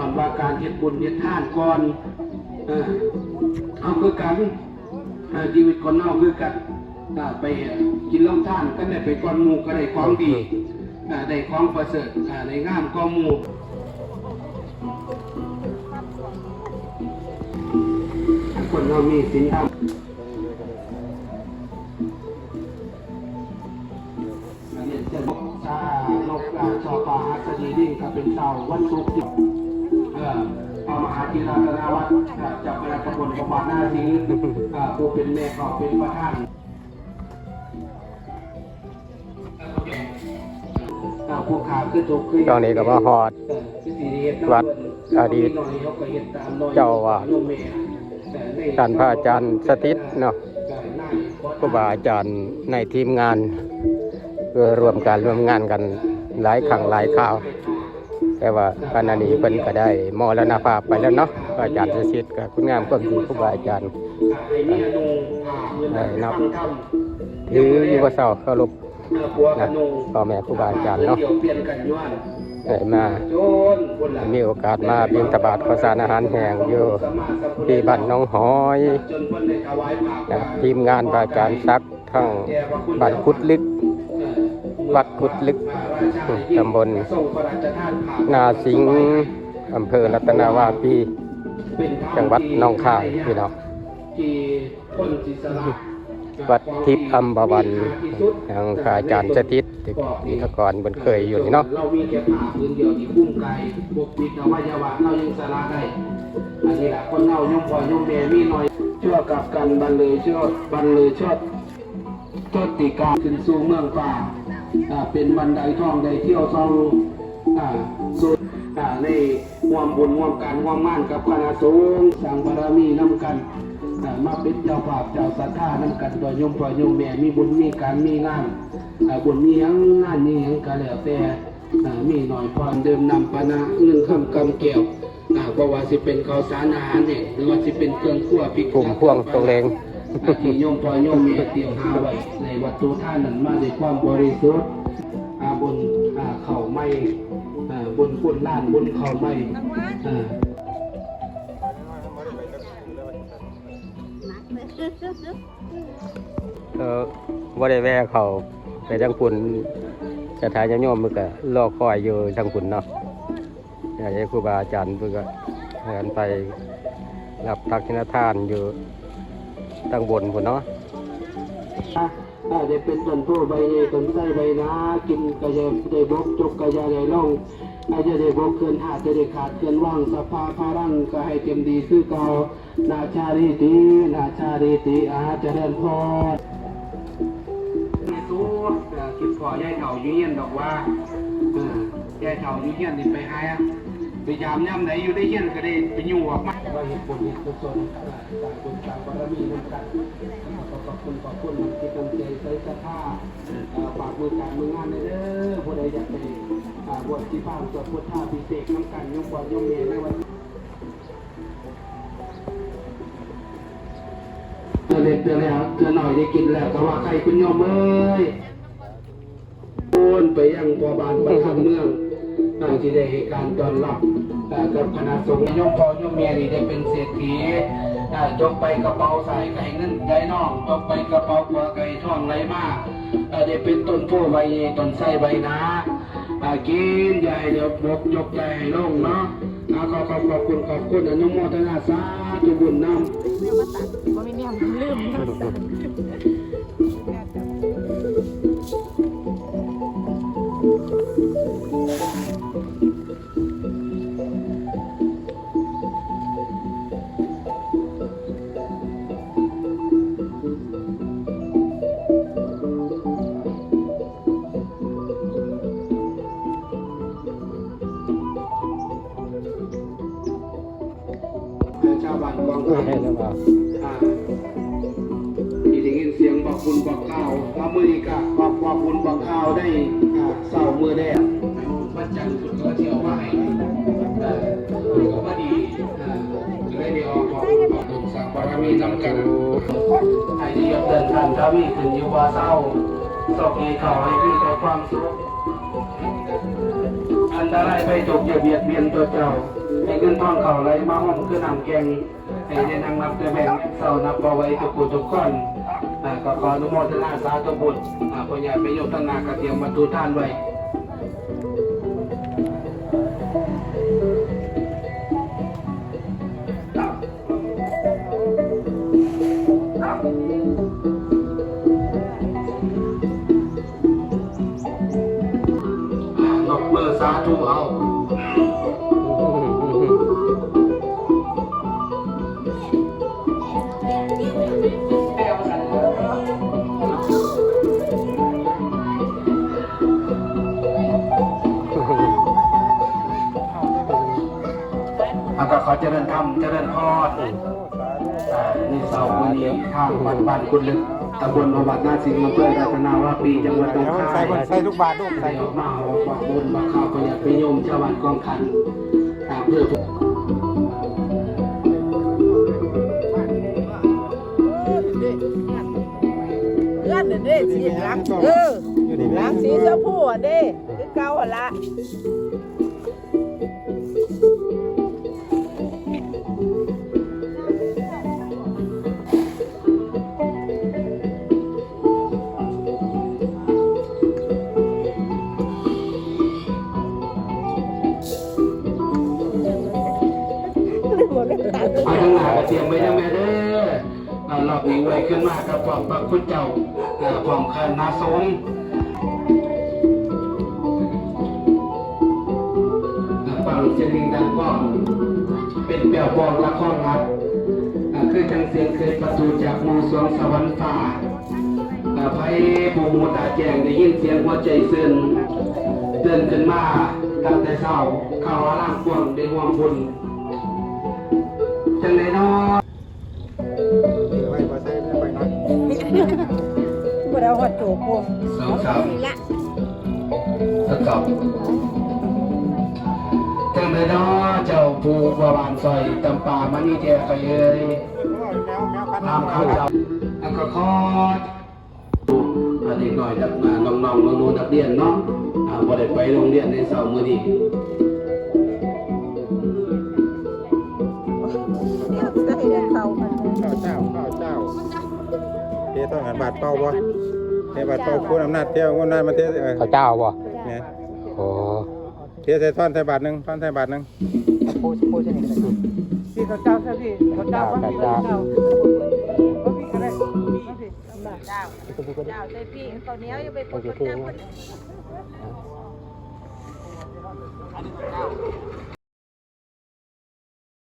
ย่อนว่าการเฮ็ดบุญเฮ็ดทานก่อนเออเอาคือกันเอ่อชีวิตคนเฮาคือกันอ่าไปกินเหล้าท่านก็ได้ไปก่อนหมู่ก็ได้ของดีอ่าได้ของประเสริฐอ่าได้งามกว่าหมู่คนเรามีศีลธรรม มหาธีราธนาวัดจับพระกบวนประมาณหน้าทีเอ่อผู้เป็นแม่ก็เป็นประธานเอ่อผู้ขาคือถูกคือตอนนี้ก็มาฮอด วัดอดีต เจ้าอาวาสท่านพระอาจารย์สถิตเนาะครูบาอาจารย์ในทีมงานเพื่อรวมการร่วมงานกันหลายครั้งหลายคราว แต่ว่าขณะนี้เพิ่นก็ได้มรณภาพไปแล้วเนาะอาจารย์สถิตกับคุณงามความดีครูบาอาจารย์ได้นับถืออยู่ว่าเศร้าเคารพนะพ่อแม่ครูบาอาจารย์เนาะได้มามีโอกาสมาบิณฑบาตข้าวสารอาหารแห้งอยู่ที่บ้านน้องหอยนะทีมงานอาจารย์ซักทั้งบ้านกุดลึก วัดกุดลึกตำบลนาสิงห์อำเภอรัตนาวาปีจังหวัดหนองคายพี่น้องวัดทิพย์อัมบวันทางพระอาจารย์สถิตที่แตะก่อนบนเคยอยู่นี่เนาะเรามีแค่ผ่าพื้นเดียวที่คุ้มกายปกปิดอวัยวะเรายังสาระได้อันนี้แหละคนเราย่อมพอย่อมแม่มีน้อยเชื่อกับกันบันเลยเชื่อบันเลยเชื่อโชติกาขึ้นสู่เมืองป่า เป็นบันไดท่องได้เที่ยวซ่องสู่อ่าในห่วมบุญห่วมการห่วมม่านกับคณะสงฆ์สังบารมีน้ำกันมาเป็นเจ้าภาพเจ้าศรัทธาน้ำกันตัวยมพ่อยมแม่มีบุญมีการมีงานอ่าบุญมีหยังงานมีหยังก็แล้วแต่มีหน่อยพรเดิมนำปานะเงินคำกำเกี่ยวเพราะว่าสิเป็นข้าวสารอาหารเนี่ยหรือว่าสิเป็นเครื่องคั่วพริกกลุ่มพ่วงตรงเลง ที่โยมพ่อโยมแม่เตียมหาไว้ในวัตถุท่านนั้นมาด้วยความบริสุทธิ์อาบนอ่าเข่าไม่อบนพุ่นล้านบนเข่าไม่เออว่าได้แวะเขาไปทางปุ่นสถานโยมมันก็รอคอยอยู่ทางปุ่นเนาะอยากให้ครูบาอาจารย์เพื่อก็เดินไปรับทักษิณทานอยู่ ทางบนพุ่นเนาะถ้าได้เป็นต้นโพใบใหญ่ต้นไส้ใบนากินก็จะได้บกจกก็จะได้ล่องอาจจะได้บกเกินหาดจะได้ขาดเกินว่างสภาพารังก็ให้เต็มดีคือเก่านาชาริตินาชาริติอาเจริญพรในตู้เอ่อคิดพอยายเถาอยู่เฮียนดอกว่าเออยายเถาอยู่เฮียนนี่ไปหาไป ยามย่ำไหนอยู่ได้เฮียนก็ได้ไปอยู่ออกมาว่าเห็นบุญเห็นกุศลต่างบุญต่างบารมีนำกันขอบคุณขอบคุณที่ตั้งใจใส่ศรัทธาเอ่อฝากมือการมืองานเลยเด้อผู้ใดอยากไปบวชที่บ้านสวดพุทธาพิเศษน้ำกันยกบอลยกเมียในวันเตือเล็กเตือนแล้วเตือนหน่อยได้กินแล้วก็ว่าใครคุณโยมเอ้ยโอนไปยังพอบานประคังเมือง ที่ได้ให้การต้อนรับอ่ากับคณะสงฆ์ยกพ่อยกเมียนี่ได้เป็นเศรษฐีอ่ายกไปกระเป๋าใส่ไก่เงินไก่นอกยกไปกระเป๋าตัวไก่ท่องไหลมาอ่าได้เป็นต้นโพใบเยต้นไส้ใบนาอ่ากินใหญ่เดี๋ยวบกยกใหญ่ให้ลงเนาะอ่าขอขอบขอบคุณขอบคุณอนุโมทนาสาธุบุญนำเรื่องมาตัดว่าไม่เนี่ยลืมาวบ้านกองให้ไทยแล้วว่าที่ได้ยินเสียงบอกคุณบอกข่าวว่ามือนี้ก็บอกบอกคุณบอกข่าวได้เศร้ามือแรกวันจันทร์คุณก็เที่ยวมาให้ออคุณก็มาดีอ่าก็เลยได้ออกบอกบอกสังบารมีนำกันให้ที่ยกเดินทางทวีขึ้นอยู่ว่าเศร้าสอกให้เขาให้พี่แต่ความสุขอันตรายไปจกอย่าเบียดเบียนตัวเจ้า ให้เงินทองเข่าไหลมาห้องคือนำแกงให้ได้นั่งนับแต่แบ่งเศร้านับเอาไว้ทุกผู้ทุกคนอ่าก็ขออนุโมทนาสาธุบุญอ่าพ่อใหญ่ไปยชน์ตนากระเทียมมาตูท่านไว้ ก็ขอเจริญธรรมเจริญพรนี่เสาร์วันนี้ทางบ้านบ้านคุณลึกตำบลอวัดนาสิงห์อำเภอรัตนาวาปีจังหวัดหนองคายใส่คนใส่ทุกบาทลูกใส่ใส่ออกมาหอบักบุญบักข้าวประหยัดไปโยมชาวบ้านกองขันอ่าเพื่อเพื่อนน่ะเด้สีหลังเออหลังสีชมพูอะเด้คือเก่าหั่นละ เอาทั้งหลายเตรียมไว้นะแม่เด้อเอารอบนี้ไว้ขึ้นมากับพร้อมพระคุณเจ้าพร้อมคณะสงฆ์อ่าฟังเสียงลิงดังก้องเป็นแปลวบอกละครรักคือจังเสียงเคยประตูจากมูสวงสวรรค์ฟ้าอ่าไพ่ปูมูตาแจงได้ยินเสียงหัวใจซึ้นเดินขึ้นมาตั้งแต่เช้าเข้าอาล่างกวงได้ห่วงบุญ จังไดเนาะเดี๋ยวไว้บ่ใส่ไม่ไปนะบ่ได้ฮอดโจโพสองสามนี่ละตะกอบจังไดเนาะเจ้าผู้บาวานซอยตำป่ามานี่แจไปเอ้ยตามข้าวเจ้าแล้วก็คอดดูอันนี้หน่อยจากน้องๆน้องๆนักเรียนเนาะอ่าบ่ได้ไปโรงเรียนในเสาร์มื้อนี้ เนี่ยใส่ได้เข้ามันข้าวเจ้าข้าวเจ้าเทเท่ากันบาทเป้าบ่เทบาทเป้าคุณอำนาจเที่ยวงวดนั้นมาเทเออเขาเจ้าบ่เนี่ยโอ้เทใส่ท่อนใส่บาทหนึงท่อนใส่บาทหนึงพี่เขาเจ้าใช่พี่เขาเจ้าว่าพี่เขาเจ้าว่าพี่อะไรพี่เจ้าเจ้าใส่พี่ข้าวเหนียวอย่าไปกดกดจังคน